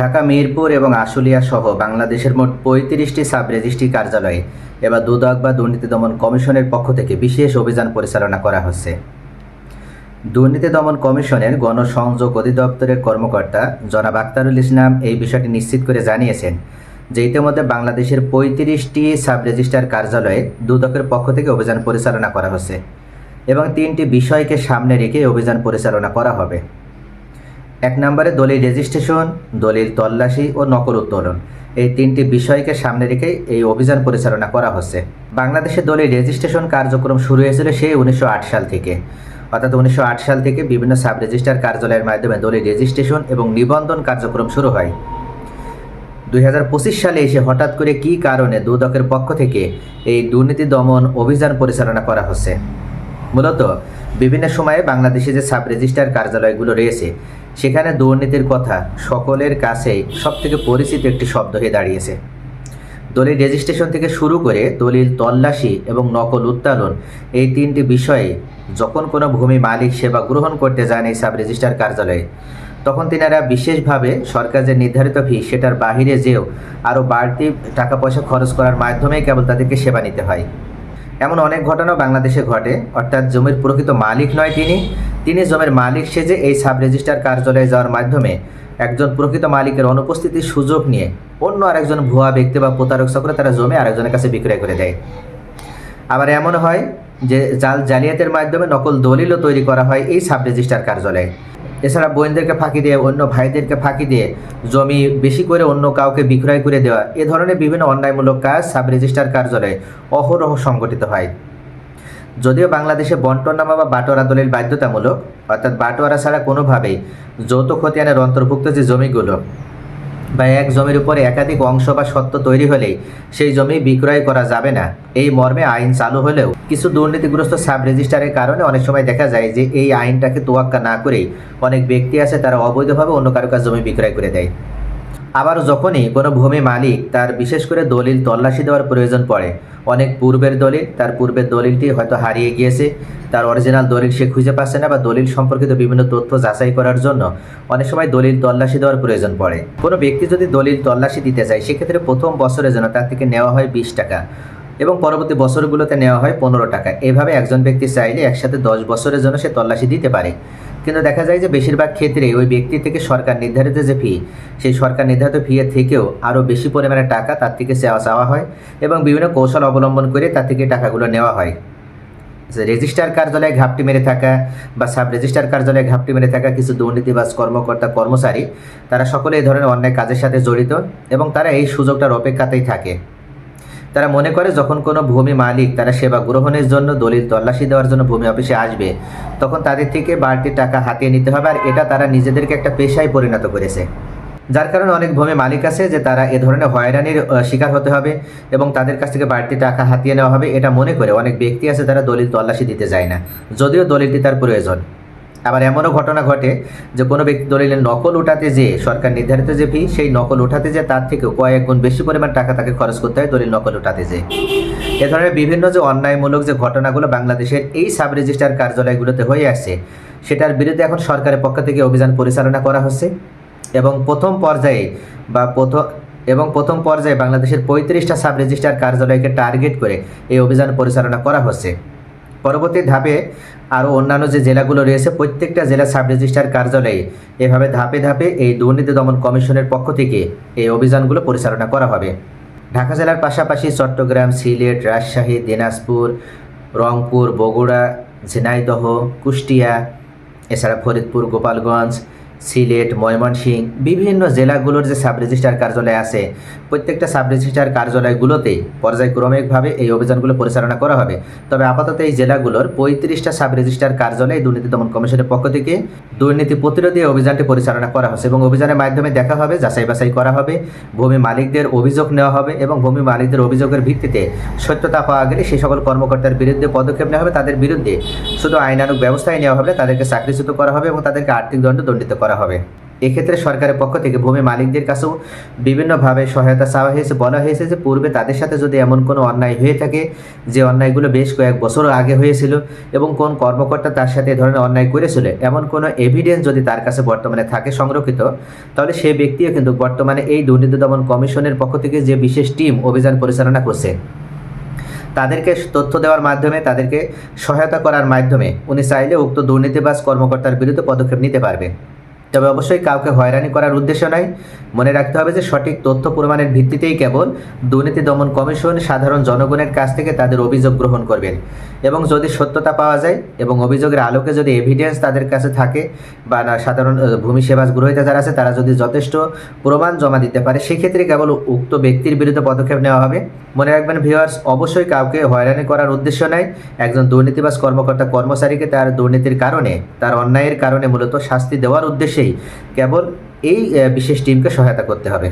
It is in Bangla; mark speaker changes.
Speaker 1: ঢাকা, মিরপুর এবং আশুলিয়া সহ বাংলাদেশের মোট পঁয়ত্রিশটি সাব রেজিস্ট্রি কার্যালয়ে এবার দুদক বা দুর্নীতি দমন কমিশনের পক্ষ থেকে বিশেষ অভিযান পরিচালনা করা হচ্ছে। দুর্নীতি দমন কমিশনের গণসংযোগ অধিদপ্তরের কর্মকর্তা জনাব আক্তারুল ইসলাম এই বিষয়টি নিশ্চিত করে জানিয়েছেন যে ইতিমধ্যে বাংলাদেশের পঁয়ত্রিশটি সাব রেজিস্ট্রার কার্যালয়ে দুদকের পক্ষ থেকে অভিযান পরিচালনা করা হচ্ছে এবং তিনটি বিষয়কে সামনে রেখে অভিযান পরিচালনা করা হবে। এক নম্বরে দলিল রেজিস্ট্রেশন, দলিল তল্লাশি ও নকল উত্তোলন। এই তিনটি বিষয়কে সামনে রেখে এই অভিযান পরিচালনা করা হচ্ছে। বাংলাদেশে দলিল রেজিস্ট্রেশন কার্যক্রম শুরু হয়েছিল সেই উনিশশো আট সাল থেকে। অর্থাৎ উনিশশো আট সাল থেকে বিভিন্ন সাব রেজিস্ট্রার কার্যালয়ের মাধ্যমে দলিল রেজিস্ট্রেশন এবং নিবন্ধন কার্যক্রম শুরু হয়। দুই হাজার পঁচিশ সালে এসে হঠাৎ করে কী কারণে দুদকের পক্ষ থেকে এই দুর্নীতি দমন অভিযান পরিচালনা করা হচ্ছে? মূলত বিভিন্ন সময়ে বাংলাদেশে যে সাব রেজিস্ট্রার কার্যালয়গুলো রয়েছে, সেখানে দুর্নীতির কথা সকলের কাছেই সবথেকে পরিচিত একটি শব্দ হয়ে দাঁড়িয়েছে। দলিল রেজিস্ট্রেশন থেকে শুরু করে দলিল তল্লাশি এবং নকল উত্তোলন, এই তিনটি বিষয়ে যখন কোনো ভূমি মালিক সেবা গ্রহণ করতে যান এই সাব রেজিস্ট্রার কার্যালয়ে, তখন তিনারা বিশেষভাবে সরকার যে নির্ধারিত ফি, সেটার বাহিরে যেও আরও বাড়তি টাকা পয়সা খরচ করার মাধ্যমেই কেবল তাদেরকে সেবা নিতে হয়। এমন অনেক ঘটনা বাংলাদেশে ঘটে। অর্থাৎ জমির প্রকৃত মালিক নয় তিনি। তিনি জমির মালিক সেজে এই সাব রেজিস্ট্রার কার্যালয়ে যাওয়ার মাধ্যমে একজন প্রকৃত মালিকের অনুপস্থিতির সুযোগ নিয়ে অন্য আরেকজন ভুয়া ব্যক্তি বা প্রতারক চক্রে তারা জমি আরেকজনের কাছে বিক্রয় করে দেয়। আবার এমন হয় যে জাল জালিয়াতের মাধ্যমে নকল দলিলও তৈরি করা হয় এই সাব রেজিস্ট্রার কার্যালয়ে। এছাড়া বোনদেরকে ফাঁকি দিয়ে, অন্য ভাইদেরকে ফাঁকি দিয়ে জমি বেশি করে অন্য কাউকে বিক্রয় করে দেওয়া, এ ধরনের বিভিন্ন অন্যায়মূলক কাজ সাব রেজিস্ট্রার কার্যালয়ে অহরহ সংগঠিত হয়। যদিও বাংলাদেশে বন্টনামা বা বাটোয়ারা দলিল বাধ্যতামূলক, অর্থাৎ বাটোয়ারা ছাড়া কোনোভাবেই যৌথ খতিয়ানের অন্তর্ভুক্ত যে জমিগুলো বা এক জমির উপরে একাধিক অংশ বা সত্ত্ব তৈরি হলে সেই জমি বিক্রয় করা যাবে না। এই মর্মে আইন চালু হলেও কিছু দুর্নীতিগ্রস্ত সাব রেজিস্টারের কারণে অনেক সময় দেখা যায় যে এই আইনটাকে তোয়াক্কা না করেই অনেক ব্যক্তি আছে তারা অবৈধভাবে অন্য কারও কাছে জমি বিক্রয় করে দেয়। আবার যখনই কোনো ভূমি মালিক তার বিশেষ করে দলিল তল্লাশি দেওয়ার প্রয়োজন পড়ে, অনেক পূর্বের দলিল, তার পূর্বের দলিলটি হয়তো হারিয়ে গিয়েছে, তার অরিজিনাল দলিল সে খুঁজে পাচ্ছে না বা দলিল সম্পর্কিত বিভিন্ন তথ্য যাচাই করার জন্য অনেক সময় দলিল তল্লাশি দেওয়ার প্রয়োজন পড়ে। কোনো ব্যক্তি যদি দলিল তল্লাশি দিতে চায়, সেক্ষেত্রে প্রথম বছরের জন্য তার থেকে নেওয়া হয় বিশ টাকা এবং পরবর্তী বছরগুলোতে নেওয়া হয় পনেরো টাকা। এভাবে একজন ব্যক্তি চাইলে একসাথে দশ বছরের জন্য সে তল্লাশি দিতে পারে। কিন্তু দেখা যায় যে বেশিরভাগ ক্ষেত্রে ওই ব্যক্তি থেকে সরকার নির্ধারিত যে ফি সেই সরকার নির্ধারিত ফিয়ের থেকেও আরও বেশি পরিমাণে টাকা তার থেকে চাওয়া চাওয়া হয় এবং বিভিন্ন কৌশল অবলম্বন করে তার থেকে টাকাগুলো নেওয়া হয়। যে রেজিস্ট্রার কার্যালয়ে ঘাপটি মেরে থাকা বা সাব রেজিস্ট্রার কার্যালয়ে ঘাপটি মেরে থাকা কিছু দুর্নীতিবাজ কর্মকর্তা কর্মচারী, তারা সকলে এই ধরনের অন্যায় কাজের সাথে জড়িত এবং তারা এই সুযোগটার অপেক্ষাতেই থাকে। তারা মনে করে যখন কোনো ভূমি মালিক তারা সেবা গ্রহণের জন্য দলিল তল্লাশি দেওয়ার জন্য ভূমি অফিসে আসবে, তখন তাদের থেকে বাড়তি টাকা হাতিয়ে নিতে হবে আর এটা তারা নিজেদেরকে একটা পেশায় পরিণত করেছে। যার কারণে অনেক ভূমি মালিক আছে যে তারা এ ধরনের হয়রানির শিকার হতে হবে এবং তাদের কাছ থেকে বাড়তি টাকা হাতিয়ে নেওয়া হবে। এটা মনে করে অনেক ব্যক্তি আছে তারা দলিল তল্লাশি দিতে যায় না, যদিও দলিলটি তার প্রয়োজন। আবার এমনও ঘটনা ঘটে যে কোনো ব্যক্তি দলিলের নকল উঠাতে যে সরকার নির্ধারিত যে ফি সেই নকল উঠাতে যে তার থেকে কয়েক গুণ বেশি পরিমাণ টাকা তাকে খরচ করতে হয় দলিল নকল উঠাতে যে। এ ধরনের বিভিন্ন যে অন্যায়মূলক যে ঘটনাগুলো বাংলাদেশের এই সাব রেজিস্ট্রার কার্যালয়গুলোতে হয়ে আসছে সেটার বিরুদ্ধে এখন সরকারের পক্ষ থেকে অভিযান পরিচালনা করা হচ্ছে এবং প্রথম পর্যায়ে বা প্রথম এবং প্রথম পর্যায়ে বাংলাদেশের পঁয়ত্রিশটা সাব রেজিস্ট্রার কার্যালয়কে টার্গেট করে এই অভিযান পরিচালনা করা হচ্ছে। পরবর্তী ধাপে আরও অন্যান্য যে জেলাগুলো রয়েছে, প্রত্যেকটা জেলা সাব রেজিস্ট্রার কার্যালয়ে এভাবে ধাপে ধাপে এই দুর্নীতি দমন কমিশনের পক্ষ থেকে এই অভিযানগুলো পরিচালনা করা হবে। ঢাকা জেলার পাশাপাশি চট্টগ্রাম, সিলেট, রাজশাহী, দিনাজপুর, রংপুর, বগুড়া, ঝিনাইদহ, কুষ্টিয়া, এছাড়া ফরিদপুর, গোপালগঞ্জ সিলেট, ময়মনসিংহ, বিভিন্ন জেলাগুলোর যে সাব রেজিস্ট্রার কার্যালয় আছে, প্রত্যেকটা সাব রেজিস্ট্রার কার্যালয়গুলোতে পর্যায়ক্রমিকভাবে এই অভিযানগুলো পরিচালনা করা হবে। তবে আপাতত এই জেলাগুলোর পঁয়ত্রিশটা সাব রেজিস্ট্রার কার্যালয়ে দুর্নীতি দমন কমিশনের পক্ষ থেকে দুর্নীতি প্রতিরোধী অভিযানটি পরিচালনা করা হচ্ছে এবং অভিযানের মাধ্যমে দেখা হবে, যাচাই বাছাই করা হবে, ভূমি মালিকদের অভিযোগ নেওয়া হবে এবং ভূমি মালিকদের অভিযোগের ভিত্তিতে সত্যতা পাওয়া গেলে সেই সকল কর্মকর্তার বিরুদ্ধে পদক্ষেপ নেওয়া হবে। তাদের বিরুদ্ধে শুধু আইনানুক ব্যবস্থায় নেওয়া হবে, তাদেরকে চাকরিচ্যুত করা হবে এবং তাদেরকে আর্থিক দণ্ড দণ্ডিত করা হবে। এক্ষেত্রে সরকারের পক্ষ থেকে ভূমি মালিকদের কাছেও বিভিন্নভাবে সহায়তা চাওয়া হয়েছে, বলা হয়েছে যে পূর্বে তাদের সাথে যদি এমন কোনো অন্যায় হয়ে থাকে, যে অন্যায়গুলো বেশ কয়েক বছর আগে হয়েছিল এবং কোন কর্মকর্তা তার সাথে এ ধরনের অন্যায় করেছিল, এমন কোনো এভিডেন্স যদি তার কাছে বর্তমানে থাকে সংরক্ষিত, তাহলে সেই ব্যক্তিও কিন্তু বর্তমানে এই দুর্নীতি দমন কমিশনের পক্ষ থেকে যে বিশেষ টিম অভিযান পরিচালনা করছে, তাদেরকে তথ্য দেওয়ার মাধ্যমে, তাদেরকে সহায়তা করার মাধ্যমে উনি চাইলে উক্ত দুর্নীতিবাজ কর্মকর্তার বিরুদ্ধে পদক্ষেপ নিতে পারবে। তবে অবশ্যই কাউকে হয়রানি করার উদ্দেশ্য নয়। মনে রাখতে হবে যে সঠিক তথ্য প্রমাণের ভিত্তিতেই কেবল দুর্নীতি দমন কমিশন সাধারণ জনগণের কাছ থেকে তাদের অভিযোগ গ্রহণ করবেন। এবং যদি সত্যতা পাওয়া যায় এবং অভিযোগের আলোকে যদি এভিডেন্স তাদের কাছে থাকে বা না, সাধারণ ভূমি সেবা গ্রহীতা যারা আছে তারা যদি যথেষ্ট প্রমাণ জমা দিতে পারে, সেক্ষেত্রে কেবল উক্ত ব্যক্তির বিরুদ্ধে পদক্ষেপ নেওয়া হবে। মনে রাখবেন ভিউয়ার্স অবশ্যই কাউকে হয়রানি করার উদ্দেশ্য নাই একজন দুর্নীতিবাজ কর্মকর্তা কর্মচারীকে তার দুর্নীতির কারণে, তার অন্যায়ের কারণে মূলত শাস্তি দেওয়ার উদ্দেশ্যেই কেবল এই বিশেষ টিমকে সহায়তা করতে হবে।